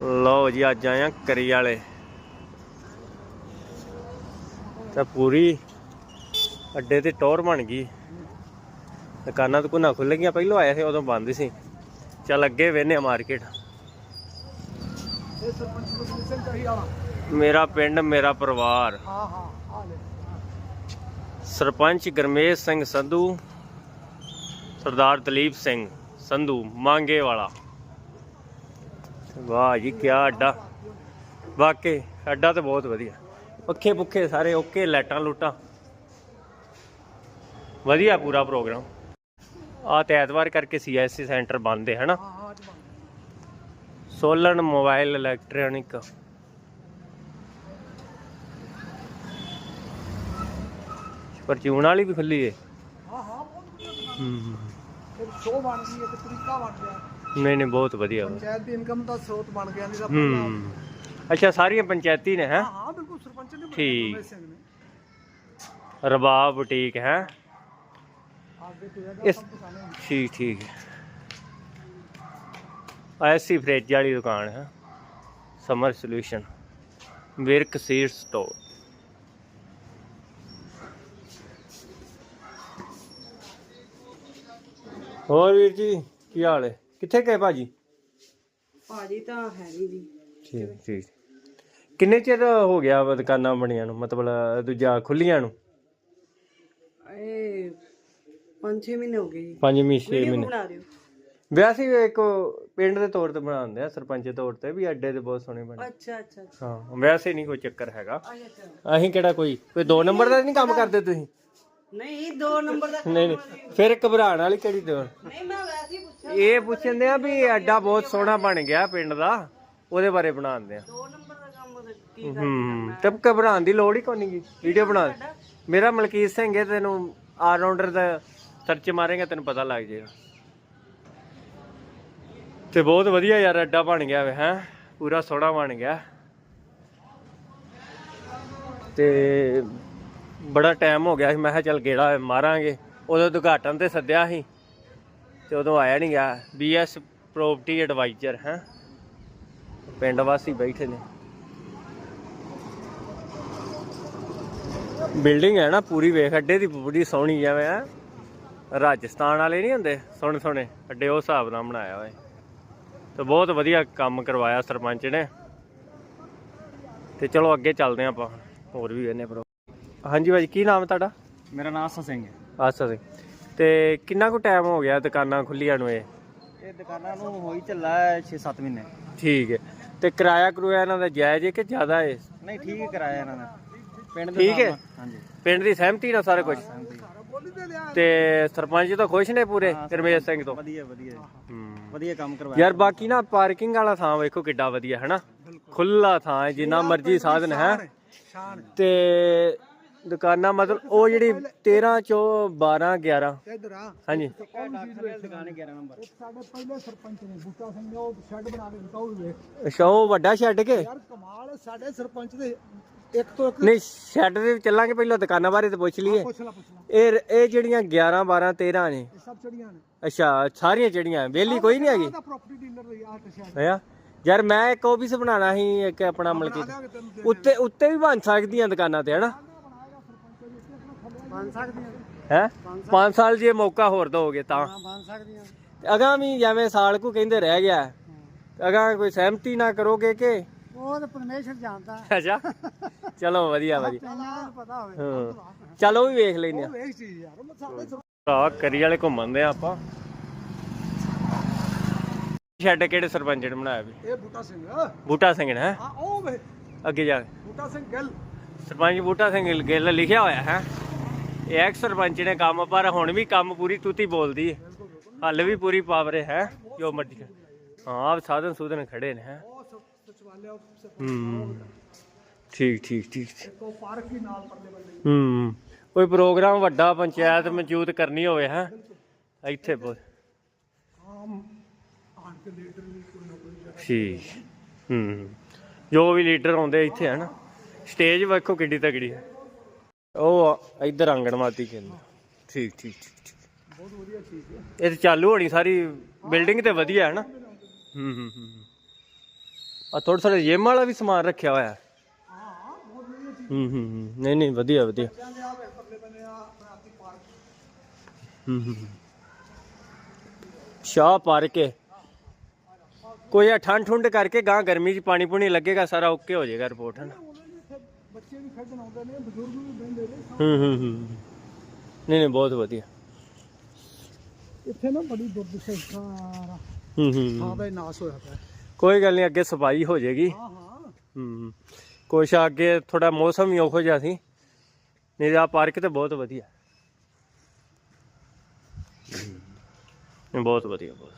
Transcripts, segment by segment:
ਲਓ ਜੀ ਅੱਜ ਆਏ ਆ ਕਰੀ ਵਾਲੇ। ਤਾਂ ਪੂਰੀ ਅੱਡੇ ਤੇ ਟੌਰ ਬਣ ਗਈ। ਦੁਕਾਨਾਂ ਤੋਂ ਕੁਨਾ ਖੁੱਲ ਗਈਆਂ ਪਹਿਲਾਂ ਆਇਆ ਸੀ ਉਦੋਂ ਬੰਦ ਸੀ। ਚੱਲ ਅੱਗੇ ਵੇਨੇ ਮਾਰਕੀਟ। ਮੇਰਾ ਪਿੰਡ ਮੇਰਾ ਪਰਿਵਾਰ। ਸਰਪੰਚ ਗਰਮੇਸ਼ ਸਿੰਘ ਸੰਧੂ ਸਰਦਾਰ ਦਲੀਪ ਸਿੰਘ ਸੰਧੂ ਮੰਗੇ ਵਾਲਾ। ਵਾਹ ਜੀ ਕੀ ਅੱਡਾ। ਵਾਕਈ ਅੱਡਾ ਤਾਂ ਬਹੁਤ ਵਧੀਆ। ਪੱਖੇ ਪੁੱਖੇ ਸਾਰੇ ਓਕੇ ਲਾਈਟਾਂ ਲੂਟਾਂ। ਵਧੀਆ ਪੂਰਾ ਪ੍ਰੋਗਰਾਮ। ਆ ਤੇ ਐਤਵਾਰ ਕਰਕੇ ਸੀਐਸਸੀ ਸੈਂਟਰ ਬੰਦ ਹੈ ਹਨਾ? ਹਾਂ ਹਾਂ ਸੋਲਨ ਮੋਬਾਈਲ ਇਲੈਕਟ੍ਰੋਨਿਕ। ਪਰਚੂਨ ਵਾਲੀ ਵੀ ਖੁੱਲੀ ਏ। ਹਾਂ ਹਾਂ ਬਹੁਤ ਵਧੀਆ। ਹੂੰ ਸ਼ੋਅ ਬਣ ਗਈ ਇੱਕ ਤਰੀਕਾ ਬਣ ਗਿਆ। ਨਹੀਂ ਨਹੀਂ ਬਹੁਤ ਵਧੀਆ ਵਾ। ਪੰਚਾਇਤ ਦੀ ਇਨਕਮ ਦਾ ਸਰੋਤ ਬਣ ਗਿਆ ਨਹੀਂ ਤਾਂ ਹੂੰ। ਅੱਛਾ ਸਾਰੀਆਂ ਪੰਚਾਇਤੀ ਨੇ ਹੈ? ਹਾਂ ਹਾਂ ਬਿਲਕੁਲ ਸਰਪੰਚ ਨੇ ਬਣਾਇਆ ਠੀਕ। ਗੁਰਮੇਸ਼ ਸਿੰਘ ਨੇ। ਰਬਾਬ ਬੁਟੀਕ ਹੈ? ਆਗੇ ਤੇ ਹੈਗਾ ਇਸ- ਸਭ ਦੁਕਾਨਾਂ ਠੀਕ ਠੀਕ। ਐਸੀ ਫ੍ਰਿਜ ਵਾਲੀ ਦੁਕਾਨ ਹੈ? Summer solution. Virk seed store. ਹੋਰ ਵੀਰ ਜੀ ਕੀ ਹਾਲ ਹੈ? ਕਿੱਥੇ ਗਏ ਭਾਜੀ? ਭਾਜੀ ਤਾਂ ਹੈ ਨਹੀਂ ਜੀ। ਠੀਕ ਠੀਕ। ਕਿੰਨੇ ਚਿਰ ਹੋ ਗਿਆ ਵਾ ਦੁਕਾਨਾਂ ਬਣੀਆਂ ਨੂੰ? ਮਤਲਬ ਦੂਜਾ ਖੁੱਲੀਆਂ ਨੂੰ? ਇਹ 5-6 ਮਹੀਨੇ ਹੋ ਗਏ ਜੀ। ਪੰਜਵੀਂ ਛੇ ਵੀਡੀਓ ਮਹੀਨੇ। ਬਣਾ ਰਹੇ ਹੋ ਵੈਸੇ ਇੱਕ ਪਿੰਡ ਦੇ ਤੌਰ ਤੇ ਬਣਾਉਂਦੇ ਆ ਸਰਪੰਚ ਦੇ ਤੌਰ ਤੇ ਵੀ ਅੱਡੇ ਤੇ ਬਹੁਤ ਸੋਹਣੇ ਬਣੇ। ਅੱਛਾ ਅੱਛਾ ਅੱਛਾ। ਹਾਂ ਵੈਸੇ ਨਹੀਂ ਕੋਈ ਚੱਕਰ ਹੈਗਾ। ਅੱਛਾ ਅਸੀਂ ਕਿਹੜਾ ਕੋਈ ਕੋਈ ਦੋ ਨੰਬਰ ਦਾ ਨਹੀਂ ਕੰਮ ਕਰਦੇ ਤੁਸੀਂ? ਨਹੀਂ ਦੋ ਨੰਬਰ ਦਾ ਨਹੀਂ ਨਹੀਂ। ਫਿਰ ਘਬਰਾਉਣ ਵਾਲੀ ਕਿਹੜੀ ਦੋ? ਨਹੀਂ ਮੈਂ ਵੈਸੇ ਹੀ ਇਹ ਪੁੱਛਦੇ ਆ ਵੀ ਅੱਡਾ ਬਹੁਤ ਸੋਹਣਾ ਬਣ ਗਿਆ ਪਿੰਡ ਦਾ ਉਹਦੇ ਬਾਰੇ ਬਣਾਉਂਦੇ ਆ। ਦੋ ਨੰਬਰ ਦਾ ਕੰਮ ਕੀ ਹੂੰ ਘਬਰਾਉਣ ਦੀ ਲੋੜ ਹੀ ਕੋਈ ਨਹੀਂ ਵੀਡੀਓ ਬਣਾ ਮੇਰਾ ਮਲਕੀਤ ਸਿੰਘ ਹੈ ਤੈਨੂੰ ਆਲ ਰਾਉਂਡਰ ਦਾ ਸਰਚ ਮਾਰੇਗਾ ਤੈਨੂੰ ਪਤਾ ਲੱਗ ਜਾਏਗਾ। ਤੇ ਬਹੁਤ ਵਧੀਆ ਯਾਰ ਅੱਡਾ ਬਣ ਗਿਆ ਵੇ ਹੈ? ਪੂਰਾ ਸੋਹਣਾ ਬਣ ਗਿਆ। ਤੇ ਬੜਾ ਟਾਈਮ ਹੋ ਗਿਆ ਸੀ ਮੈਂ ਕਿਹਾ ਚੱਲ ਗੇੜਾ ਮਾਰਾਂਗੇ। ਉਦੋਂ ਉਦਘਾਟਨ ਤੇ ਸੱਦਿਆ ਸੀ। ਤੇ ਉਦੋਂ ਆਇਆ ਨਹੀਂ ਗਿਆ ਬੀਐਸ ਪ੍ਰੋਪਰਟੀ ਐਡਵਾਈਜ਼ਰ ਹੈ। ਪਿੰਡ ਵਾਸੀ ਬੈਠੇ ਨੇ। ਬਿਲਡਿੰਗ ਹੈ ਨਾ ਪੂਰੀ ਵੇਖ ਅੱਡੇ ਦੀ ਪੂਰੀ ਸੋਹਣੀ ਜਿਵੇਂ ਆ। ਰਾਜਸਥਾਨ ਵਾਲੇ ਨਹੀਂ ਹੁੰਦੇ ਸੋਹਣੇ ਸੋਹਣੇ ਅੱਡੇ ਉਸ ਹਿਸਾਬ ਨਾਲ ਬਣਾਇਆ ਹੋਇਆ ਤੇ ਬਹੁਤ ਵਧੀਆ ਕੰਮ ਕਰਵਾਇਆ ਸਰਪੰਚ ਨੇ। ਤੇ ਚਲੋ ਅੱਗੇ ਚੱਲਦੇ ਆਪਾਂ ਹੋਰ ਵੀ ਇਹਨੇ ਪਰ ਹਾਂਜੀ ਭਾਜੀ ਕੀ ਨਾਮ ਹੈ ਤੁਹਾਡਾ? ਮੇਰਾ ਨਾਮ ਆਸਾ ਸਿੰਘ ਹੈ। ਆਸਾ ਸਿੰਘ। ਤੇ ਕਿੰਨਾ ਕੁ ਟਾਈਮ ਹੋ ਗਿਆ ਦੁਕਾਨਾਂ ਖੁੱਲੀਆਂ ਨੂੰ ਇਹ? ਇਹ ਦੁਕਾਨਾਂ ਨੂੰ ਹੋਈ ਚੱਲਾ 6-7 ਮਹੀਨੇ। ਠੀਕ ਹੈ। ਤੇ ਕਿਰਾਇਆ ਕਰੂਆ ਇਹਨਾਂ ਦਾ ਜਾਇਜ਼ ਹੈ ਕਿ ਜ਼ਿਆਦਾ ਹੈ? ਨਹੀਂ ਠੀਕ ਹੈ ਕਰਾਇਆ ਇਹਨਾਂ ਦਾ। ਪਿੰਡ ਦੇ ਠੀਕ ਹੈ। ਹਾਂਜੀ। ਪਿੰਡ ਦੀ ਸਹਿਮਤੀ ਨਾਲ ਸਾਰਾ ਕੁਝ ਤੇ ਸਰਪੰਚ ਤਾਂ ਖੁਸ਼ ਨੇ ਪੂਰੇ ਰਮੇਸ਼ ਸਿੰਘ ਤੋਂ? ਵਧੀਆ ਵਧੀਆ। ਵਧੀਆ ਕੰਮ ਕਰਵਾਇਆ। ਯਾਰ ਬਾਕੀ ਨਾ ਪਾਰਕਿੰਗ ਵਾਲਾ ਥਾਂ ਵੇਖੋ ਕਿੱਡਾ ਵਧੀਆ ਹੈ ਨਾ ਖੁੱਲਾ ਥਾਂ ਹੈ ਜਿੰਨਾ ਮਰਜ਼ੀ ਸਾਧਨ ਹੈ। ਤੇ ਦੁਕਾਨਾਂ, ਮਤਲਬ ਉਹ ਜਿਹੜੀ 13 ਚੋ 12 11 ਇਧਰ ਆ ਹਾਂਜੀ। ਦੁਕਾਨ 11 ਨੰਬਰ ਸਾਡੇ ਪਹਿਲੇ ਸਰਪੰਚ ਨੇ ਬੂਟਾ ਸਿੰਘ ਨੇ ਉਹ ਸ਼ੈੱਡ ਬਣਾ ਕੇ ਦਿੱਤਾ ਉਹ ਵੇਖ ਅੱਛਾ, ਉਹ ਵੱਡਾ ਛੱਡ ਕੇ? ਯਾਰ ਕਮਾਲ ਸਾਡੇ ਸਰਪੰਚ ਦੇ ਇੱਕ ਤੋਂ ਇੱਕ ਨਹੀਂ ਛੱਡ ਦੇ ਚੱਲਾਂਗੇ, ਪਹਿਲਾਂ ਦੁਕਾਨਾਂ ਬਾਰੇ ਤੇ ਪੁੱਛ ਲਈਏ। ਪੁੱਛ ਲਾ ਪੁੱਛ ਇਹ ਇਹ ਜਿਹੜੀਆਂ 11 12 13 ਨੇ? ਸਭ ਚੜੀਆਂ ਨੇ ਅੱਛਾ, ਸਾਰੀਆਂ ਜਿਹੜੀਆਂ ਵੇਲੀ ਕੋਈ ਨਹੀਂ ਹੈਗੀ? ਪ੍ਰਾਪਰਟੀ ਡੀਲਰ ਦੀ ਆਹ ਸ਼ੈੱਡ ਹੈ ਯਾਰ, ਮੈਂ ਇੱਕ ਆਫਿਸ ਬਣਾਉਣਾ ਸੀ, ਇੱਕ ਆਪਣਾ ਮਲਕੀ ਉੱਤੇ ਉੱਤੇ ਵੀ ਬਣ ਸਕਦੀਆਂ ਦੁਕਾਨਾਂ ਤੇ, ਹਨਾ? ਬਣ ਸਕਦੀਆਂ ਹੈ? 5 ਸਾਲ ਜੇ ਮੌਕਾ ਹੋਰ ਦੋਗੇ ਤਾਂ। ਹਾਂ ਬਣ ਸਕਦੀਆਂ। ਅਗਾਂ ਵੀ ਜਿਵੇਂ ਸਾਲ ਕੋ ਕਹਿੰਦੇ ਰਹਿ ਗਿਆ। ਅਗਾਂ ਕੋਈ ਸਹਿਮਤੀ ਨਾ ਕਰੋਗੇ ਕਿ? ਉਹ ਤਾਂ ਪਰਮੇਸ਼ਰ ਜਾਣਦਾ। ਅੱਛਾ। ਚਲੋ ਵਧੀਆ ਵਧੀਆ ਇਹਨਾਂ ਨੂੰ ਪਤਾ ਹੋਵੇ। ਹਾਂ। ਚਲੋ ਵੀ ਵੇਖ ਲੈਨੇ ਆ ਉਹ ਵੇਖ ਚੀਜ਼ ਯਾਰ ਉਹ ਸਾਡੇ ਸਰ- ਭਰਾ ਕਰੀ ਵਾਲੇ ਘੁੰਮਣ ਆ ਆਪਾਂ। ਛੱਡ ਕਿਹੜੇ ਸਰਪੰਚ ਨੇ ਬਣਾਇਆ ਵੀ? ਇਹ ਬੂਟਾ ਸਿੰਘ। ਬੂਟਾ ਸਿੰਘ ਨੇ ਹੈਂ? ਉਹ ਵੇ ਅੱਗੇ ਜਾ। ਬੂਟਾ ਸਿੰਘ ਗੱਲ। ਸਰਪੰਚ ਬੂਟਾ ਸਿੰਘ ਗਿੱਲ ਲਿਖਿਆ ਹੋਇਆ ਹੈ? ਇਹ ਐਕਸ ਸਰਪੰਚ ਨੇ ਕੰਮ, ਪਰ ਹੁਣ ਵੀ ਕੰਮ ਪੂਰੀ ਤੂਤੀ ਬੋਲਦੀ ਹੈ। ਹੱਲ ਵੀ ਪੂਰੀ ਪਾਵਰ ਹੈ, ਜੋ ਮਰਜ਼ੀ ਹਾਂ ਸਾਧਨ ਸੁਧਨ ਖੜੇ ਨੇ, ਹੈ। ਹੂੰ। ਠੀਕ ਠੀਕ ਠੀਕ ਹੂੰ। ਕੋਈ ਪ੍ਰੋਗਰਾਮ ਵੱਡਾ ਪੰਚਾਇਤ ਮੌਜੂਦ ਕਰਨੀ ਹੋਵੇ, ਹੈ। ਇੱਥੇ ਬਹੁਤ ਠੀਕ। ਹੂੰ। ਜੋ ਵੀ ਲੀਡਰ ਆਉਂਦੇ ਇੱਥੇ ਹਨ ਸਟੇਜ ਵੇਖੋ ਕਿੱਡੀ ਤਗੜੀ ਹੈ। ਉਹ ਇੱਧਰ ਆਂਗਣਵਾੜੀ ਕਹਿੰਦੇ ਠੀਕ ਠੀਕ ਠੀਕ ਠੀਕ। ਬਹੁਤ ਵਧੀਆ ਚੀਜ਼ ਹੈ। ਇਹ ਤੇ ਚਾਲੂ ਹੋਣੀ ਸਾਰੀ ਬਿਲਡਿੰਗ ਤੇ ਵਧੀਆ ਹੈ ਨਾ। ਹੂੰ ਹੂੰ ਹੂੰ ਆ ਥੋੜਾ ਥੋੜਾ ਜਿਮ ਵਾਲਾ ਵੀ ਸਮਾਨ ਰੱਖਿਆ ਹੋਇਆ ਹੈ। ਹਾਂ ਬਹੁਤ ਵਧੀਆ ਚੀਜ਼ ਹੂੰ ਹੂੰ। ਹੂੰ। ਨਹੀਂ ਨਹੀਂ ਵਧੀਆ ਵਧੀਆ। ਜਾਂਦੇ ਆ ਵੇ ਪਰਲੇ ਬੰਨੇ ਆ ਆਪਣੀ ਪਾਰਕ ਹੂੰ ਹੂੰ ਹੂੰ। ਸ਼ਾਹ ਪਾਰਕ ਹੈ। ਕੋਈ ਆ ਠੰਡ ਠੁੰਡ ਕਰਕੇ ਗਾਂ ਗਰਮੀ ਚ ਪਾਣੀ ਪੂਣੀ ਲੱਗੇਗਾ ਸਾਰਾ ਓਕੇ ਹੋ ਜਾਏਗਾ ਰਿਪੋਰਟ ਵੀ ਇੱਥੇ ਬੱਚੇ ਵੀ ਖੇਡਣ ਆਉਂਦੇ ਨੇ ਬਜ਼ੁਰਗ ਵੀ ਬਹਿੰਦੇ ਨੇ ਹੂੰ ਹੂੰ ਹੂੰ ਨਹੀਂ ਨਹੀਂ ਬਹੁਤ ਵਧੀਆ। ਇੱਥੇ ਨਾ ਬੜੀ ਦੁਰਦਸ਼ਾ ਸਾਰਾ। ਹੂੰ ਹੂੰ ਦਾ ਹੀ ਨਾਸ ਹੋਇਆ ਪਿਆ। ਕੋਈ ਗੱਲ ਨਹੀਂ ਅੱਗੇ ਸਫ਼ਾਈ ਹੋ ਜਾਏਗੀ। ਹਾਂ ਹਾਂ। ਹੂੰ ਕੁਛ ਅੱਗੇ ਥੋੜਾ ਮੌਸਮ ਹੀ ਉਹੋ ਜਿਹਾ ਸੀ। ਨਹੀਂ ਆ ਪਾਰਕ ਤੇ ਬਹੁਤ ਵਧੀਆ। ਹੂੰ, ਬਹੁਤ ਵਧੀਆ ਬਹੁਤ।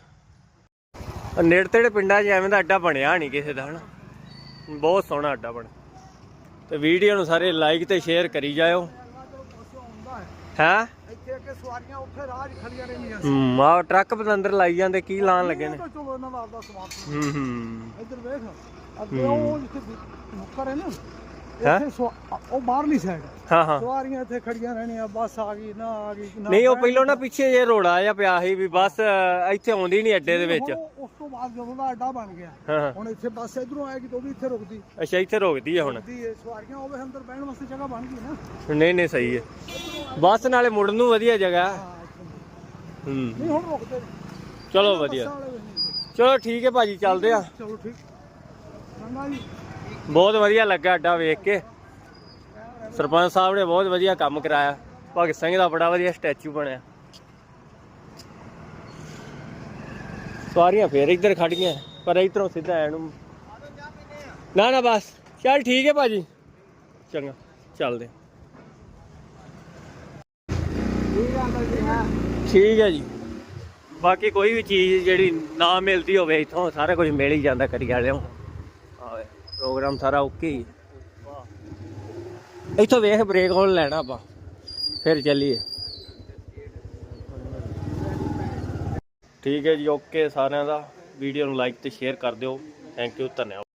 ਨੇੜੇ ਤੇੜੇ ਪਿੰਡਾਂ 'ਚ ਐਵੇਂ ਦਾ ਅੱਡਾ ਬਣਿਆ ਨਹੀਂ ਕਿਸੇ ਦਾ ਹਨਾ। ਬਹੁਤ ਸੋਹਣਾ ਅੱਡਾ ਬਣ ਤੇ ਵੀਡੀਓ ਨੂੰ ਸਾਰੇ ਲਾਈਕ ਤੇ ਸ਼ੇਅਰ ਕਰੀ ਜਾਇਓ। ਹੈ? ਇੱਥੇ ਅੱਗੇ ਸਵਾਰੀਆਂ ਉੱਥੇ ਰਾਹ 'ਚ ਖੜੀਆਂ ਰਹਿੰਦੀਆਂ ਸੀ। ਹੂੰ ਆ ਟਰੱਕ ਪਤੰਦਰ ਲਾਈ ਜਾਂਦੇ ਕੀ ਲਾਣ ਲੱਗੇ ਨੇ? ਉਹ ਤਾਂ ਚਲੋ ਇਹਨਾਂ ਦਾ ਆਪਦਾ ਸਵਾਲ ਹੂੰ ਹੂੰ। ਇੱਧਰ ਵੇਖ ਅੱਗੇ ਉਹ ਜਿੱਥੇ ਨੁੱਕਰ ਹੈ ਨਾ ਹੈਂ? ਇੱਥੇ ਸਵਾ- ਉਹ ਬਾਹਰਲੀ ਸਾਈਡ ਹਾਂ। ਹਾਂ ਸਵਾਰੀਆਂ ਇੱਥੇ ਖੜੀਆਂ ਰਹਿਣੀਆਂ ਬੱਸ ਆ ਗਈ ਨਾ ਆ ਗਈ ਨਹੀਂ ਉਹ ਪਹਿਲੋਂ ਨਾ ਪਿੱਛੇ ਜੇ ਰੋੜਾ ਆ ਪਿਆ ਸੀ ਵੀ ਬੱਸ ਇੱਥੇ ਆਉਂਦੀ ਨਹੀਂ ਅੱਡੇ ਦੇ ਵਿੱਚ। ਤੋਂ ਬਾਅਦ ਜਦੋਂ ਦਾ ਅੱਡਾ ਬਣ ਗਿਆ ਹਾਂ ਹਾਂ। ਹੁਣ ਇੱਥੇ ਬੱਸ ਇਧਰੋਂ ਆਏਗੀ ਤਾਂ ਉਹ ਵੀ ਇੱਥੇ ਰੁਕਦੀ। ਅੱਛਾ ਇੱਥੇ ਰੋਕਦੀ ਆ ਹੁਣ। ਰੁਕਦੀ ਹੈ ਸਵਾਰੀਆਂ ਹੋਵੇ ਅੰਦਰ ਬਹਿਣ ਵਾਸਤੇ ਜਗ੍ਹਾ ਬਣ ਗਈ ਨਾ। ਨਹੀਂ ਨਹੀਂ ਸਹੀ ਹੈ। ਬੱਸ ਨਾਲੇ ਮੁੜਨ ਨੂੰ ਵਧੀਆ ਜਗ੍ਹਾ ਹੈ। ਹਾਂ ਇੱਥੇ। ਹੂੰ। ਨਹੀਂ ਹੁਣ ਰੁਕਦੇ ਨੇ। ਚਲੋ ਬੱਸਾਂ ਵਧੀਆ। ਵਾਲੇ ਵੀ ਨਹੀਂ। ਚਲੋ ਠੀਕ ਹੈ ਭਾਜੀ ਚੱਲਦੇ ਆ। ਚਲੋ ਠੀਕ। ਚੰਗਾ ਜੀ। ਬਹੁਤ ਵਧੀਆ ਲੱਗਾ ਅੱਡਾ ਵੇਖ ਕੇ। ਸਰਪੰਚ ਸਾਹਿਬ ਨੇ ਬਹੁਤ ਵਧੀਆ ਕੰਮ ਕਰਾਇਆ। ਭਗਤ ਸਿੰਘ ਦਾ ਬੜਾ ਵਧੀਆ ਸਟੈਚੂ ਬਣਿਆ। ਸਵਾਰੀਆਂ ਫੇਰ ਇੱਧਰ ਖੜ ਗਈਆਂ, ਪਰ ਇੱਧਰੋਂ ਸਿੱਧਾ ਐ ਨੂੰ। ਨਾ ਨਾ, ਬਸ। ਚੱਲ ਠੀਕ ਹੈ ਭਾਜੀ। ਚੰਗਾ, ਚੱਲਦੇ ਠੀਕ ਹੈ ਜੀ। ਬਾਕੀ ਕੋਈ ਵੀ ਚੀਜ਼ ਜਿਹੜੀ ਨਾ ਮਿਲਦੀ ਹੋਵੇ, ਇਥੋਂ ਸਾਰਾ ਕੁਝ ਮਿਲ ਹੀ ਜਾਂਦਾ ਕਰੀ ਵਾਲਿਆਂ ਪ੍ਰੋਗਰਾਮ ਸਾਰਾ ਓਕੇ ਹੀ ਇੱਥੋਂ ਵੇਖ ਬ੍ਰੇਕ ਹੋਣ ਲੈਣਾ ਆਪਾਂ। ਫਿਰ ਚੱਲੀਏ। ਠੀਕ ਹੈ ਜੀ ਓਕੇ ਸਾਰਿਆਂ ਦਾ। ਵੀਡੀਓ ਨੂੰ ਲਾਈਕ ਤੇ ਸ਼ੇਅਰ ਕਰ ਦਿਓ। ਥੈਂਕ ਯੂ ਧੰਨਵਾਦ।